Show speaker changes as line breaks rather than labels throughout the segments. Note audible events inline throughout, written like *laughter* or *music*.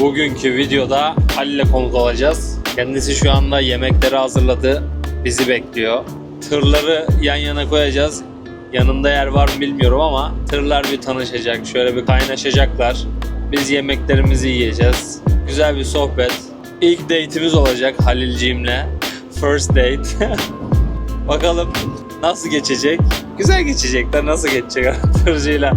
Bugünkü videoda Halil'le konuk olacağız. Kendisi şu anda yemekleri hazırladı. Bizi bekliyor. Tırları yan yana koyacağız. Yanında yer var mı bilmiyorum ama tırlar bir tanışacak. Şöyle bir kaynaşacaklar. Biz yemeklerimizi yiyeceğiz. Güzel bir sohbet. İlk date'imiz olacak Halilciğimle. First date. *laughs* Bakalım nasıl geçecek? Güzel geçecekler. Nasıl geçecek *laughs* tırcıyla?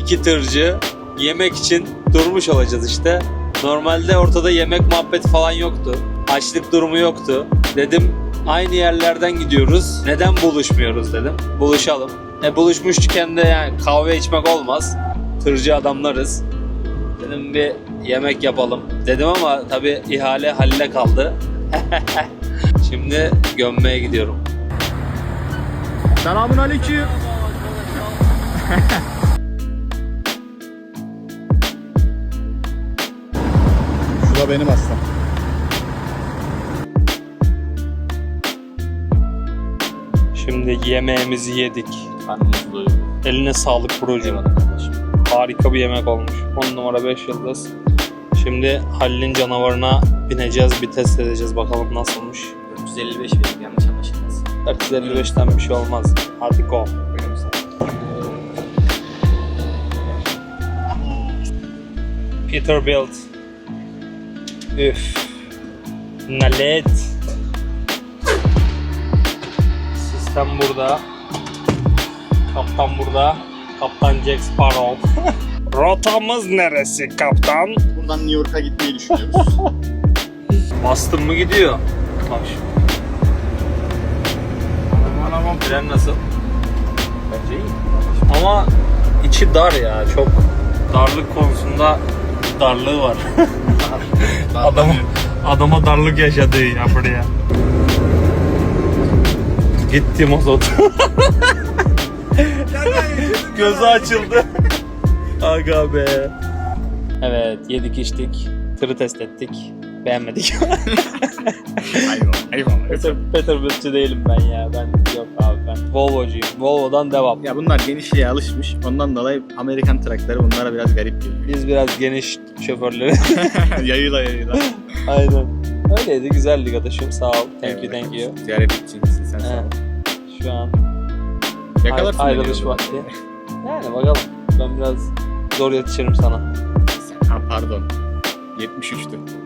İki tırcı yemek için durmuş olacağız işte. Normalde ortada yemek muhabbeti falan yoktu. Açlık durumu yoktu. Dedim aynı yerlerden gidiyoruz. Neden buluşmuyoruz dedim. Buluşalım. E buluşmuşken de yani kahve içmek olmaz. Tırcı adamlarız. Dedim bir yemek yapalım. Dedim ama tabi ihale Halil'e kaldı. *laughs* Şimdi gömmeye gidiyorum.
Selamun aleyküm. *laughs* da benim aslan.
Şimdi yemeğimizi yedik.
Karnımız doyurdu.
Eline sağlık
kardeşim.
Harika bir yemek olmuş. 10 numara 5 yıldız. Şimdi Halil'in canavarına bineceğiz. Bir test edeceğiz bakalım nasılmış.
455 verip yanlış anlaşılmasın.
455'ten bir şey olmaz. Hadi go. Peterbilt. Üf. Nalet. Sistem burada. Kaptan burada. Kaptan Jack Sparrow. *laughs* Rotamız neresi kaptan?
Buradan New York'a gitmeyi düşünüyoruz. *laughs*
Bastım mı gidiyor. Bak şu. Aman aman fren nasıl?
Bence iyi.
Ama içi dar ya çok. Darlık konusunda darlığı var. *laughs* Adam adama darlık yaşadı ya buraya. Gitti mazot. *laughs* Gözü açıldı. Aga be. Evet yedik içtik. Tırı test ettik. Beğenmedik. *laughs*
eyvallah, eyvallah.
Peter, Peterbilt'çi değilim ben ya. Ben yok abi ben Volvo'cuyum. Volvo'dan devam.
Ya bunlar genişliğe alışmış. Ondan dolayı Amerikan traktörü bunlara biraz garip geliyor.
Biz biraz geniş şoförleri. *laughs*
yayıla yayıla.
Aynen. Öyleydi güzeldi kardeşim sağ ol. Thank you thank you.
Ziyaret edeceksin sen sağ ol.
Şu an
Yakalarsın
ay- ayrılış vakti. Yani bakalım. Ben biraz zor yetişirim sana.
Ha pardon. 73'tü.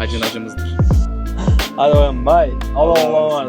Acın acımızdır.
Hadi bakalım bye. Allah Allah.